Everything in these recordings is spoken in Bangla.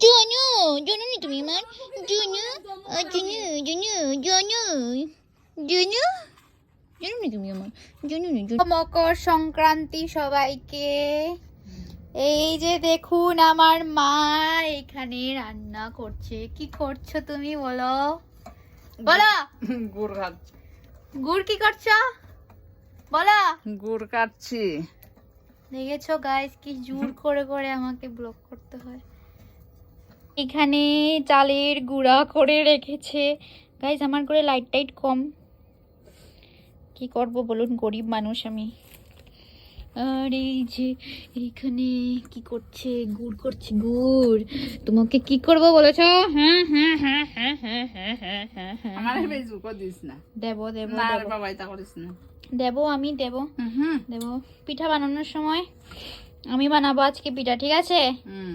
জনু জনু নি তুমি আমার জনু আ, জনু জনু জনু জনু জনু নি তুমি আমার জনু নি জনু মকর সংক্রান্তি সবাইকে। এই যে দেখুন আমার মা এখানে রান্না করছে। কি করছ তুমি বলো? বলো! গুড় খাচ্ছি। গুড় কি করছ? বলো! গুড় কাটছি দেখেছ গাইস কি জোর করে করে আমাকে ব্লক করতে হয়। এখানে চালের গুঁড়া করে রেখেছে। গাইজ আমার করে লাইট টাইট কম। কি করব বলুন গরিব মানুষ আমি। আর এই যে এখানে কি করছে? গুড় করছে গুড়। তোমাকে কি করব বলেছ? হ্যাঁ হ্যাঁ হ্যাঁ হ্যাঁ হ্যাঁ হ্যাঁ হ্যাঁ হ্যাঁ হ্যাঁ। দেবো আমি দেবো। হুম দেবো। পিঠা বানানোর সময় আমি বানাবো আজকে পিঠা ঠিক আছে? হুম।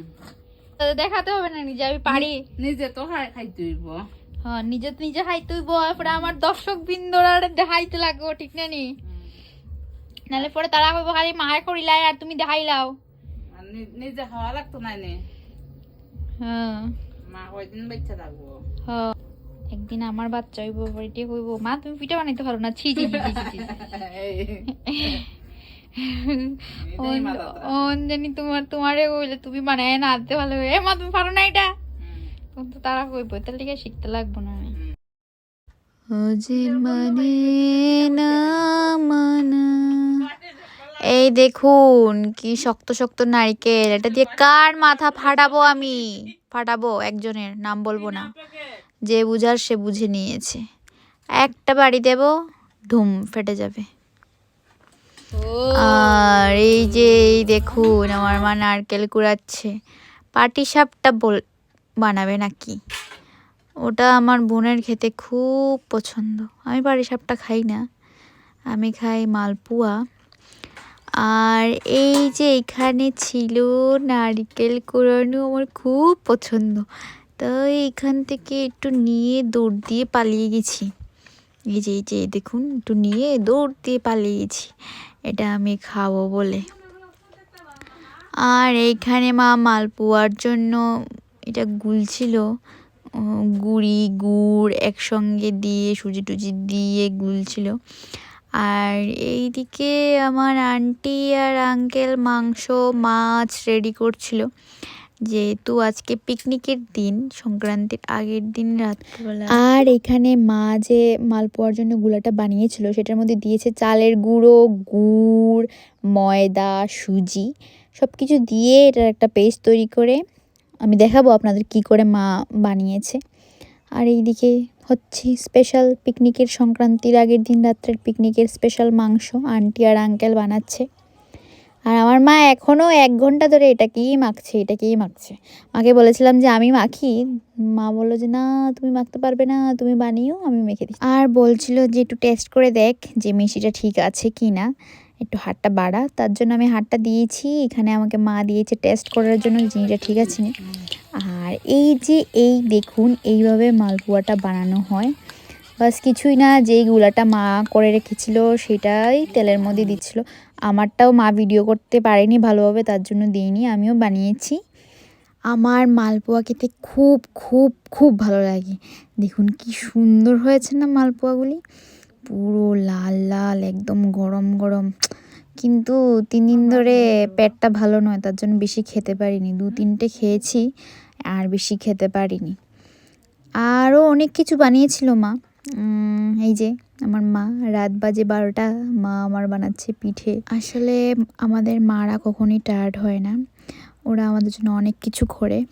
দেখাতে হবে না নিজে? আমি পারি। নিজে তো খাই খাইতে হইব। হ্যাঁ নিজে নিজে খাইতে হইব। পরে আমার দর্শক বিন্দুরা দেখাইতে লাগবো ঠিক না নি? নাহলে পরে তারা কইব খালি মায়ে করিলাই আর তুমি দেখাইলাও। আর নি- নিজে খাওয়া লাগতো না নে হ্যাঁ। মা কয়দিন বাচ্চা থাকব? হ্যাঁ। একদিন আমার বাচ্চা হইব বাড়িতে কইব মা তুমি পিঠা বানাইতে পারো না? ছি ছি ছি ছি, ছি, ছি। এটাই মাথা ধরা। অন জানি তোমার তোমারে কইলে তুমি বানায় না আনতে ভালো এ মা তুমি পারো না এটা তখন তো তারা কইব তার লিগে শিখতে লাগবো না। মানে না মানা এই দেখুন কি শক্ত শক্ত নারকেল এটা দিয়ে কার মাথা ফাটাবো আমি ফাটাবো একজনের নাম বলব না যে বুঝার সে বুঝে নিয়েছে একটা বাড়ি দেব ধুম ফেটে যাবে আর এই যে, এই দেখুন, আমার মা নারকেল কুড়াচ্ছে। পাটি সাপটা বল, বানাবে নাকি? ওটা আমার বোনের খেতে খুব পছন্দ। আমি পাটি সাপটা খাই না। আমি খাই মালপুয়া। আর এই যে, এখানে ছিল নারকেল কুড়ানো আমার খুব পছন্দ। তাই এখান থেকে একটু নিয়ে দৌড় দিয়ে পালিয়ে গেছি। এই যে এই যে, দেখুন, একটু নিয়ে দৌড় দিয়ে পালিয়ে গেছি এটা আমি খাব বলে। আর এইখানে মা মালপোয়ার জন্য এটা গুলছিল। গুড়ি, গুড় একসঙ্গে দিয়ে, সুজি টুজি দিয়ে গুলছিল। আর এইদিকে আমার আন্টি আর আঙ্কেল মাংস, মাছ রেডি করছিল। যেহেতু আজকে পিকনিকের দিন, সংক্রান্তির আগের দিন রাত্রিবেলা। আর এখানে মা যে মালপোয়ার জন্য গুলাটা বানিয়েছিল, সেটার মধ্যে দিয়েছে চালের গুঁড়ো, গুড়, ময়দা, সুজি সব কিছু দিয়ে এটার একটা পেস্ট তৈরি করে আমি দেখাবো আপনাদের কি করে মা বানিয়েছে। আর এইদিকে হচ্ছে স্পেশাল পিকনিকের সংক্রান্তির আগের দিন রাত্রের পিকনিকের স্পেশাল মাংস, আন্টি আর আঙ্কেল বানাচ্ছে। আর আমার মা এখনও এক ঘণ্টা ধরে এটাকেই মাখছে এটাকেই মাখছে। মাকে বলেছিলাম যে, আমি মাখি? মা বলল যে, না, তুমি মাখতে পারবে না, তুমি বানিও, আমি মেখে দিই আর বলছিল যে, একটু টেস্ট করে দেখ যে মিষ্টিটা ঠিক আছে কি না একটু হাতটা বাড়া, তার জন্য আমি হাতটা দিয়েছি। এখানে আমাকে মা দিয়েছে টেস্ট করার জন্য জিনিসটা ঠিক আছে আর এই যে, এই দেখুন, এইভাবে মালপোয়াটা বানানো হয়। বাস কিছুই না, যেই গুলাটা মা করে রেখেছিল সেটাই তেলের মধ্যে দিচ্ছিল। আমারটাও মা ভিডিও করতে পারেনি ভালোভাবে, তার জন্য দিইনি, আমিও বানিয়েছি। আমার মালপোয়া খেতে খুব খুব খুব ভালো লাগে। দেখুন কি সুন্দর হয়েছে না মালপোয়াগুলি। পুরো লাল লাল, একদম গরম গরম। কিন্তু তিন দিন ধরে পেটটা ভালো নয়, তার জন্য বেশি খেতে পারিনি। দু, তিনটে খেয়েছি, আর বেশি খেতে পারিনি। আরও অনেক কিছু বানিয়েছিল মা। এই যে আমার মা, রাত বাজে বারোটা, মা আমার বানাচ্ছে পিঠে। আসলে আমাদের মারা কখনই টায়ার্ড হয় না। ওরা আমাদের জন্য অনেক কিছু করে।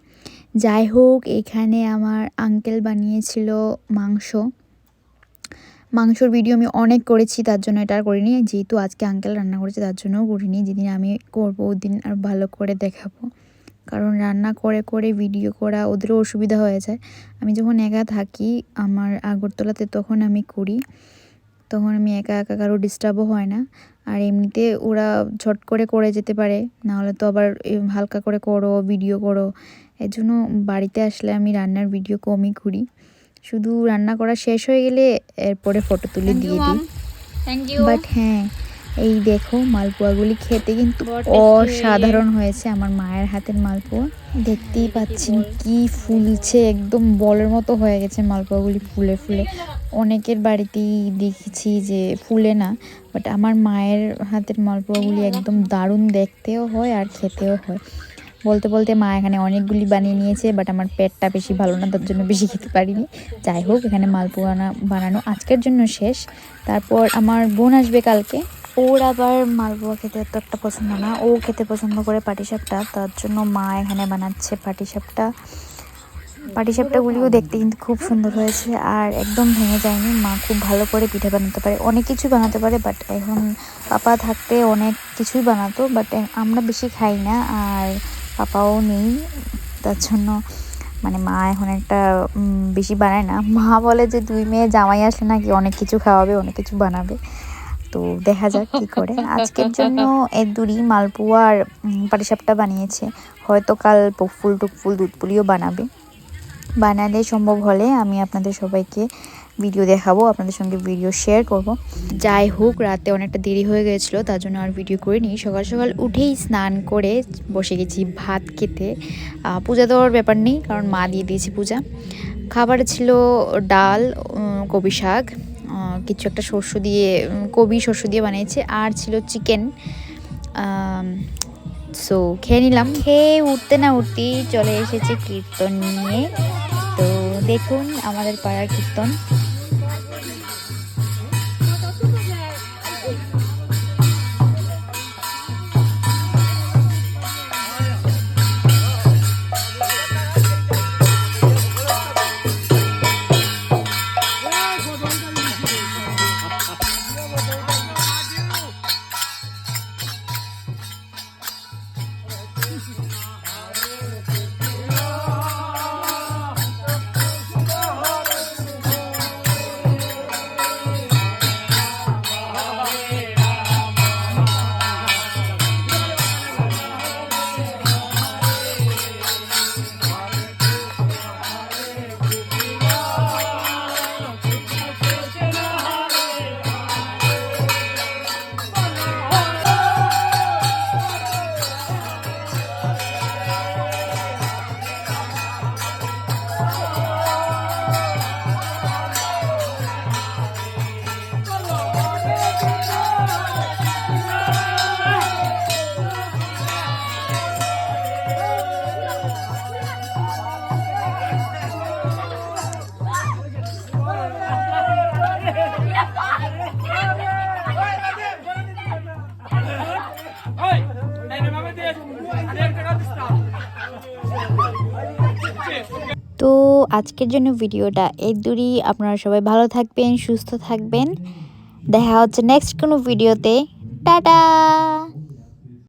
যাই হোক, এখানে আমার আঙ্কেল বানিয়েছিল মাংস। মাংসর ভিডিও আমি অনেক করেছি, তার জন্য এটা আর করিনি। যেহেতু আজকে আঙ্কেল রান্না করেছে, তার জন্যও করিনি। যেদিন আমি করব, ওদিন আর ভালো করে দেখাবো। কারণ রান্না করে করে ভিডিও করা ওদেরও অসুবিধা হয়ে যায়। আমি যখন একা থাকি আমার আগরতলাতে তখন আমি করি তখন আমি একা একা কারও ডিস্টার্বও হয় না। আর এমনিতে ওরা ঝট করে করে যেতে পারে নাহলে তো আবার হালকা করে করো ভিডিও করো। এর জন্য বাড়িতে আসলে আমি রান্নার ভিডিও কমই করি শুধু রান্না করা শেষ হয়ে গেলে এরপরে ফটো তুলে দিয়ে দিই। বাট হ্যাঁ এই দেখো মালপোয়াগুলি খেতে কিন্তু অসাধারণ হয়েছে আমার মায়ের হাতের মালপোয়া। দেখতেই পাচ্ছেন কি ফুলছে একদম বলের মতো হয়ে গেছে মালপোয়াগুলি ফুলে ফুলে। অনেকের বাড়িতেই দেখেছি যে ফুলে না বাট আমার মায়ের হাতের মালপোয়াগুলি একদম দারুণ দেখতেও হয় আর খেতেও হয়। বলতে বলতে মা এখানে অনেকগুলি বানিয়ে নিয়েছে বাট আমার পেটটা বেশি ভালো না তার জন্য বেশি খেতে পারিনি। যাই হোক এখানে মালপোয়া না বানানো আজকের জন্য শেষ। তারপর আমার বোন আসবে কালকে। ওর আবার মালপোয়া খেতে এত একটা পছন্দ না। ও খেতে পছন্দ করে পাটিসাপটা তার জন্য মা এখানে বানাচ্ছে পাটিসাপটা পাটিসাপটাগুলিও দেখতে কিন্তু খুব সুন্দর হয়েছে আর একদম ভেঙে যায়নি। মা খুব ভালো করে পিঠে বানাতে পারে। অনেক কিছু বানাতে পারে বাট এখন পাপা থাকতে অনেক কিছুই বানাতো বাট আমরা বেশি খাই না আর পাপাও নেই। তার জন্য মানে মা এখন একটা বেশি বানায় না। মা বলে যে দুই মেয়ে জামাই আসলে নাকি অনেক কিছু খাওয়াবে, অনেক কিছু বানাবে। তো দেখা যাক কি করে। আজকের জন্য এর দুরি, মালপোয়া আর পাটিসাপটা বানিয়েছে। হয়তো কাল ফুল টুকফুল দুধ পুলিও বানাবে। বানালে সম্ভব হলে আমি আপনাদের সবাইকে ভিডিও দেখাবো, আপনাদের সঙ্গে ভিডিও শেয়ার করব। যাই হোক, রাতে অনেকটা দেরি হয়ে গেছিল, তার জন্য আর ভিডিও করিনি। সকাল সকাল উঠেই স্নান করে বসে গেছি ভাত খেতে। পূজা দেওয়ার ব্যাপার নেই, কারণ মা দিয়ে দিয়েছি পূজা। খাবার ছিল ডাল কবি শাক। কিছু একটা শস্য দিয়ে কবি শস্য দিয়ে বানিয়েছে, আর ছিল চিকেন সো খেয়ে নিলাম। খেয়ে উঠতে না উঠতেই চলে এসেছে কীর্তন নিয়ে। তো দেখুন আমাদের পাড়ার কীর্তন। তো আজকের জন্য ভিডিওটা এই দূরই। আপনারা সবাই ভালো থাকবেন, সুস্থ থাকবেন। দেখা হচ্ছে নেক্সট কোনো ভিডিওতে টাটা!